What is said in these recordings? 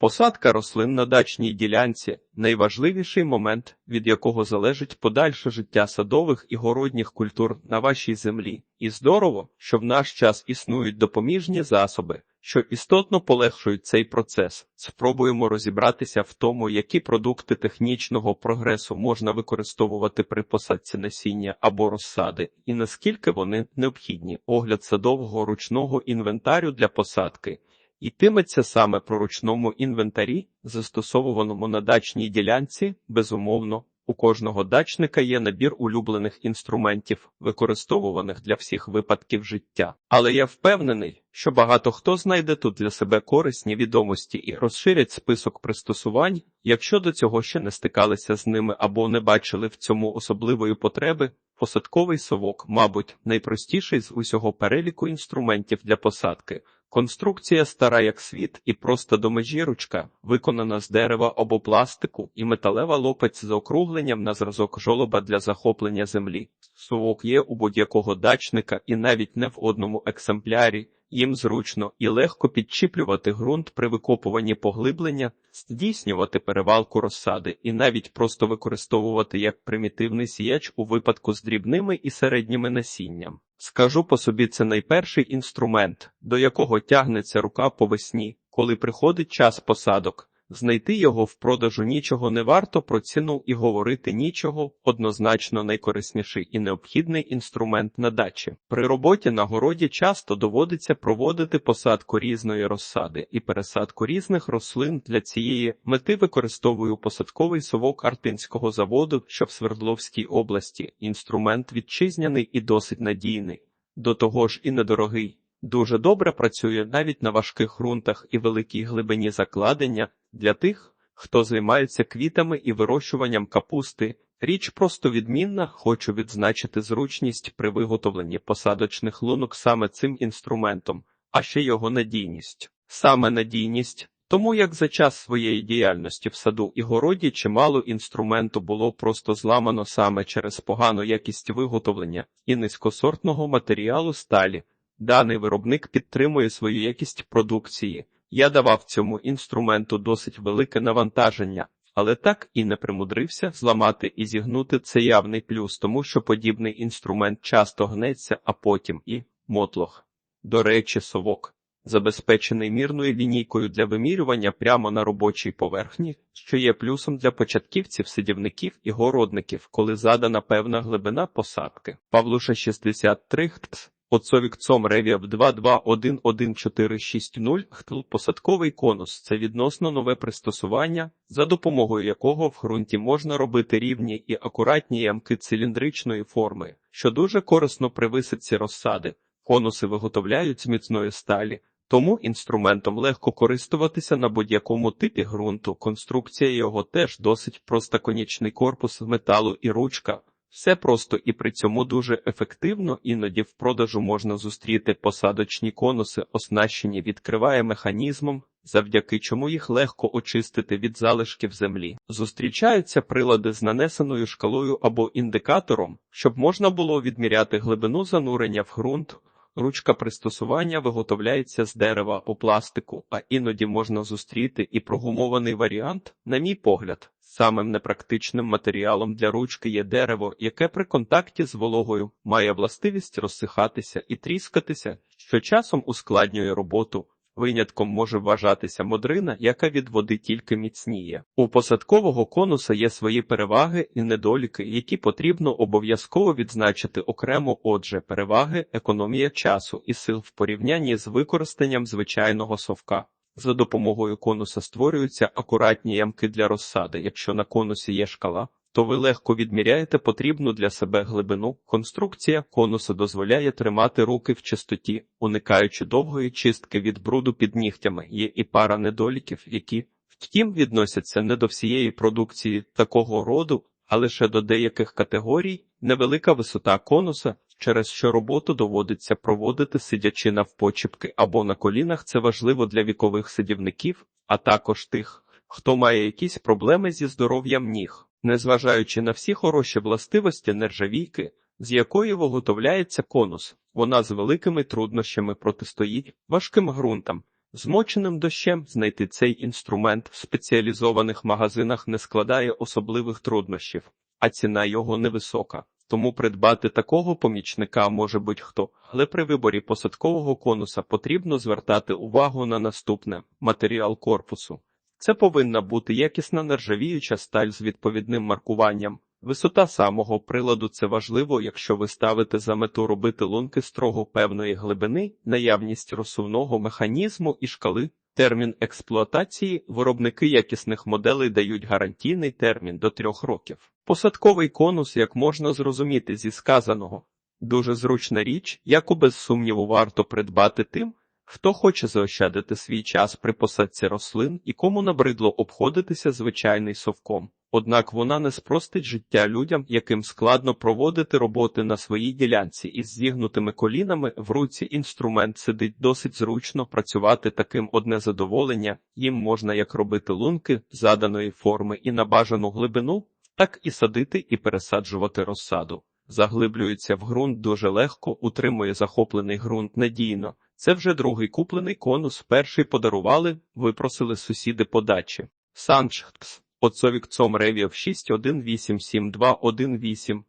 Посадка рослин на дачній ділянці найважливіший момент, від якого залежить подальше життя садових і городніх культур на вашій землі. І здорово, що в наш час існують допоміжні засоби, що істотно полегшують цей процес. Спробуємо розібратися в тому, які продукти технічного прогресу можна використовувати при посадці насіння або розсади, і наскільки вони необхідні. Огляд садового ручного інвентарю для посадки. Йтиметься саме про ручному інвентарі, застосовуваному на дачній ділянці, безумовно. У кожного дачника є набір улюблених інструментів, використовуваних для всіх випадків життя. Але я впевнений, що багато хто знайде тут для себе корисні відомості і розширять список пристосувань, якщо до цього ще не стикалися з ними або не бачили в цьому особливої потреби. Посадковий совок, мабуть, найпростіший з усього переліку інструментів для посадки. Конструкція стара як світ і просто до межі ручка, виконана з дерева або пластику, і металева лопець з округленням на зразок жолоба для захоплення землі. Совок є у будь-якого дачника і навіть не в одному екземплярі. Їм зручно і легко підчіплювати ґрунт при викопуванні поглиблення, здійснювати перевалку розсади і навіть просто використовувати як примітивний сіяч у випадку з дрібними і середніми насінням. Скажу по собі, це найперший інструмент, до якого тягнеться рука по весні, коли приходить час посадок. Знайти його в продажу нічого не варто, про ціну і говорити нічого, однозначно найкорисніший і необхідний інструмент на дачі. При роботі на городі часто доводиться проводити посадку різної розсади і пересадку різних рослин для цієї мети використовую посадковий совок Артинського заводу, що в Свердловській області. Інструмент вітчизняний і досить надійний, до того ж і недорогий. Дуже добре працює навіть на важких ґрунтах і великій глибині закладення для тих, хто займається квітами і вирощуванням капусти. Річ просто відмінна, хочу відзначити зручність при виготовленні посадочних лунок саме цим інструментом, а ще його надійність. Саме надійність, тому як за час своєї діяльності в саду і городі чимало інструменту було просто зламано саме через погану якість виготовлення і низькосортного матеріалу сталі. Даний виробник підтримує свою якість продукції. Я давав цьому інструменту досить велике навантаження, але так і не примудрився зламати і зігнути це явний плюс, тому що подібний інструмент часто гнеться, а потім і мотлох. До речі, совок, забезпечений мірною лінійкою для вимірювання прямо на робочій поверхні, що є плюсом для початківців, сидівників і городників, коли задана певна глибина посадки. Павлуша 63 хтс. Оцовік цом Ревіаб 2211460 хтл посадковий конус це відносно нове пристосування, за допомогою якого в ґрунті можна робити рівні і акуратні ямки циліндричної форми, що дуже корисно при висадці розсади. Конуси виготовляють з міцної сталі, тому інструментом легко користуватися на будь-якому типі ґрунту. Конструкція його теж досить проста конічний корпус металу і ручка. Все просто і при цьому дуже ефективно, іноді в продажу можна зустріти посадочні конуси, оснащені відкриває механізмом, завдяки чому їх легко очистити від залишків землі. Зустрічаються прилади з нанесеною шкалою або індикатором, щоб можна було відміряти глибину занурення в ґрунт. Ручка пристосування виготовляється з дерева або пластику, а іноді можна зустріти і прогумований варіант, на мій погляд. Самим непрактичним матеріалом для ручки є дерево, яке при контакті з вологою має властивість розсихатися і тріскатися, що часом ускладнює роботу. Винятком може вважатися модрина, яка від води тільки міцніє. У посадкового конуса є свої переваги і недоліки, які потрібно обов'язково відзначити окремо. Отже, переваги, економія часу і сил в порівнянні з використанням звичайного совка. За допомогою конуса створюються акуратні ямки для розсади. Якщо на конусі є шкала, то ви легко відміряєте потрібну для себе глибину. Конструкція конуса дозволяє тримати руки в чистоті, уникаючи довгої чистки від бруду під нігтями. Є і пара недоліків, які втім відносяться не до всієї продукції такого роду, а лише до деяких категорій, невелика висота конуса, через що роботу доводиться проводити сидячи навпочіпки або на колінах. Це важливо для вікових сидівників, а також тих, хто має якісь проблеми зі здоров'ям ніг, незважаючи на всі хороші властивості нержавійки, з якої виготовляється конус, вона з великими труднощами протистоїть важким ґрунтам. Змоченим дощем знайти цей інструмент в спеціалізованих магазинах не складає особливих труднощів, а ціна його невисока. Тому придбати такого помічника може будь-хто, але при виборі посадкового конуса потрібно звертати увагу на наступне матеріал корпусу. Це повинна бути якісна нержавіюча сталь з відповідним маркуванням. Висота самого приладу це важливо, якщо ви ставите за мету робити лунки строго певної глибини, наявність розсувного механізму і шкали. Термін експлуатації виробники якісних моделей дають гарантійний термін до трьох років. Посадковий конус, як можна зрозуміти зі сказаного, дуже зручна річ, яку без сумніву варто придбати тим, хто хоче заощадити свій час при посадці рослин і кому набридло обходитися звичайний совком. Однак вона не спростить життя людям, яким складно проводити роботи на своїй ділянці із зігнутими колінами в руці інструмент сидить досить зручно працювати таким одне задоволення, їм можна як робити лунки заданої форми і на бажану глибину, так і садити і пересаджувати розсаду. Заглиблюється в ґрунт дуже легко, утримує захоплений ґрунт надійно. Це вже другий куплений конус, перший подарували, випросили сусіди подачі. Санчкс. Оцовік цом ревів 6187218.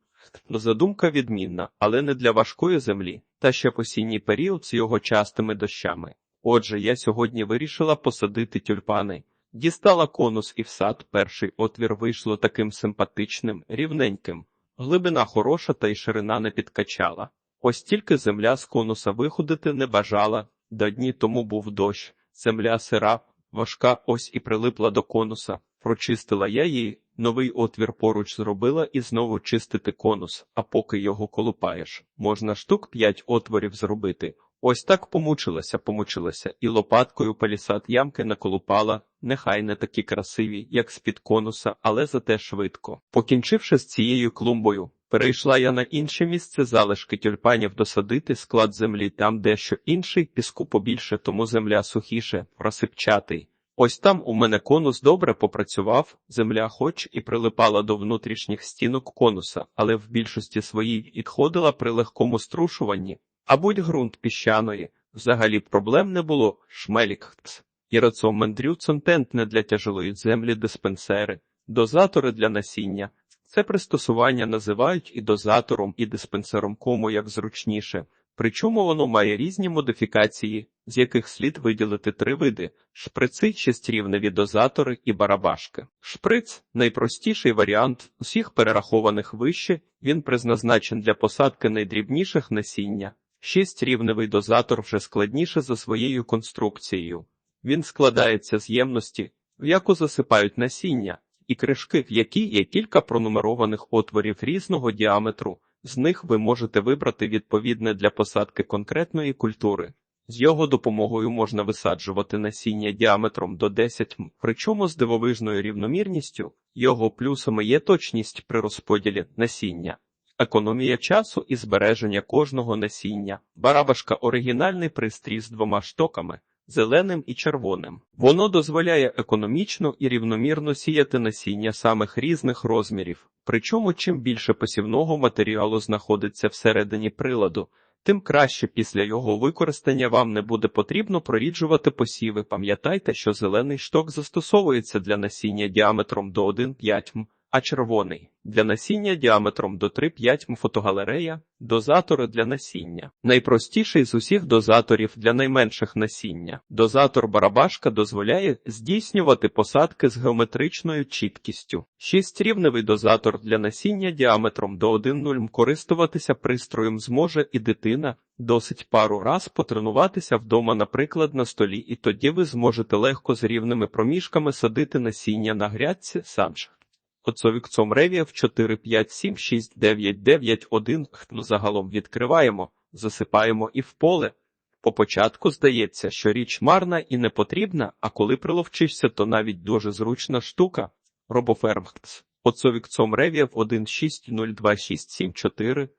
Задумка відмінна, але не для важкої землі, та ще в осінній період з його частими дощами. Отже, я сьогодні вирішила посадити тюльпани. Дістала конус і в сад, перший отвір вийшло таким симпатичним, рівненьким. Глибина хороша та й ширина не підкачала. Ось тільки земля з конуса виходити не бажала, до дні тому був дощ, земля сира, важка ось і прилипла до конуса. Прочистила я її, новий отвір поруч зробила і знову чистити конус, а поки його колупаєш, можна штук п'ять отворів зробити. Ось так помучилася, помучилася, і лопаткою палісад ямки наколупала, нехай не такі красиві, як з-під конуса, але зате швидко. Покінчивши з цією клумбою, перейшла я на інше місце залишки тюльпанів досадити склад землі там дещо інший, піску побільше, тому земля сухіше, просипчатий. Ось там у мене конус добре попрацював, земля хоч і прилипала до внутрішніх стінок конуса, але в більшості своїй відходила при легкому струшуванні, а будь ґрунт піщаної, взагалі проблем не було, шмелік. І рацом мандрюцон тентне для тяжелої землі диспенсери, дозатори для насіння. Це пристосування називають і дозатором, і диспенсером кому як зручніше. Причому воно має різні модифікації, з яких слід виділити три види: шприци, шестрівневі дозатори і барабашки. Шприц найпростіший варіант усіх перерахованих вище, він призначен для посадки найдрібніших насіння. Шестрівневий дозатор вже складніше за своєю конструкцією. Він складається з ємності, в яку засипають насіння, і кришки, в якій є кілька пронумерованих отворів різного діаметру. З них ви можете вибрати відповідне для посадки конкретної культури. З його допомогою можна висаджувати насіння діаметром до 10 м, причому з дивовижною рівномірністю його плюсами є точність при розподілі насіння, економія часу і збереження кожного насіння. Барабашка оригінальний пристрій з двома штоками. Зеленим і червоним. Воно дозволяє економічно і рівномірно сіяти насіння самих різних розмірів. Причому чим більше посівного матеріалу знаходиться всередині приладу, тим краще після його використання вам не буде потрібно проріджувати посіви. Пам'ятайте, що зелений шток застосовується для насіння діаметром до 1,5 м, а червоний для насіння діаметром до 3,5 м фотогалерея, дозатори для насіння. Найпростіший з усіх дозаторів для найменших насіння. Дозатор барабашка дозволяє здійснювати посадки з геометричною чіткістю. Шістрівневий дозатор для насіння діаметром до 1,0 м користуватися пристроєм зможе і дитина. Досить пару раз потренуватися вдома, наприклад, на столі, і тоді ви зможете легко з рівними проміжками садити насіння на грядці санж. Оцовікцом ревів 4, 5, 7, 6, 9, 9, 1. Ну, загалом відкриваємо, засипаємо і в поле. По початку здається, що річ марна і не потрібна, а коли приловчишся, то навіть дуже зручна штука. Робофермхтс. Оцовікцом ревів 1, 6, 0, 2, 6, 7, 4.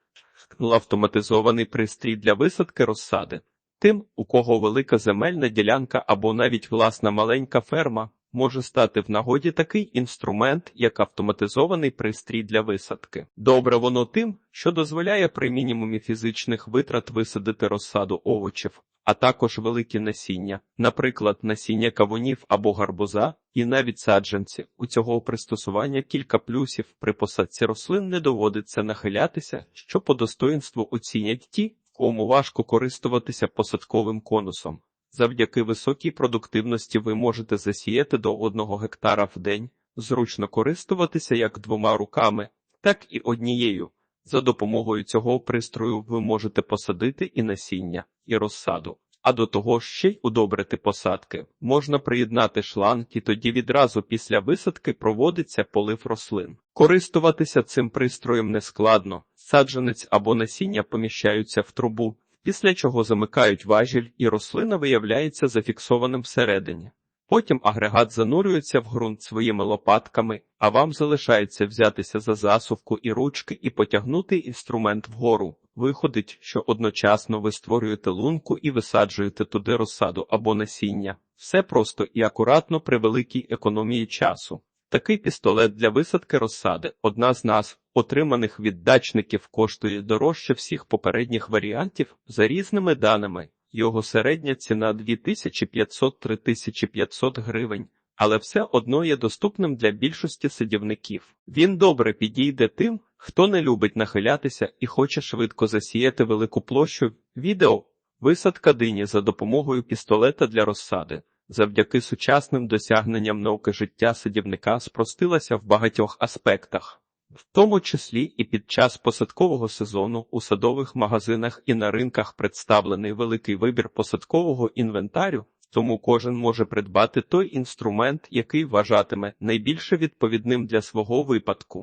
Автоматизований пристрій для висадки розсади. Тим, у кого велика земельна ділянка або навіть власна маленька ферма, може стати в нагоді такий інструмент, як автоматизований пристрій для висадки. Добре воно тим, що дозволяє при мінімумі фізичних витрат висадити розсаду овочів, а також великі насіння, наприклад, насіння кавунів або гарбуза, і навіть саджанці. У цього пристосування кілька плюсів при посадці рослин не доводиться нахилятися, що по достоїнству оцінять ті, кому важко користуватися посадковим конусом. Завдяки високій продуктивності ви можете засіяти до одного гектара в день, зручно користуватися як двома руками, так і однією. За допомогою цього пристрою ви можете посадити і насіння, і розсаду. А до того ще й удобрити посадки. Можна приєднати шланг і тоді відразу після висадки проводиться полив рослин. Користуватися цим пристроєм нескладно. Саджанець або насіння поміщаються в трубу, після чого замикають важіль і рослина виявляється зафіксованим всередині. Потім агрегат занурюється в ґрунт своїми лопатками, а вам залишається взятися за засувку і ручки і потягнути інструмент вгору. Виходить, що одночасно ви створюєте лунку і висаджуєте туди розсаду або насіння. Все просто і акуратно при великій економії часу. Такий пістолет для висадки розсади одна з назв, отриманих від дачників, коштує дорожче всіх попередніх варіантів за різними даними. Його середня ціна 2500-3500 гривень, але все одно є доступним для більшості садівників. Він добре підійде тим, хто не любить нахилятися і хоче швидко засіяти велику площу. Відео висадка дині за допомогою пістолета для розсади. Завдяки сучасним досягненням науки життя садівника спростилася в багатьох аспектах. В тому числі і під час посадкового сезону у садових магазинах і на ринках представлений великий вибір посадкового інвентарю, тому кожен може придбати той інструмент, який вважатиме найбільше відповідним для свого випадку.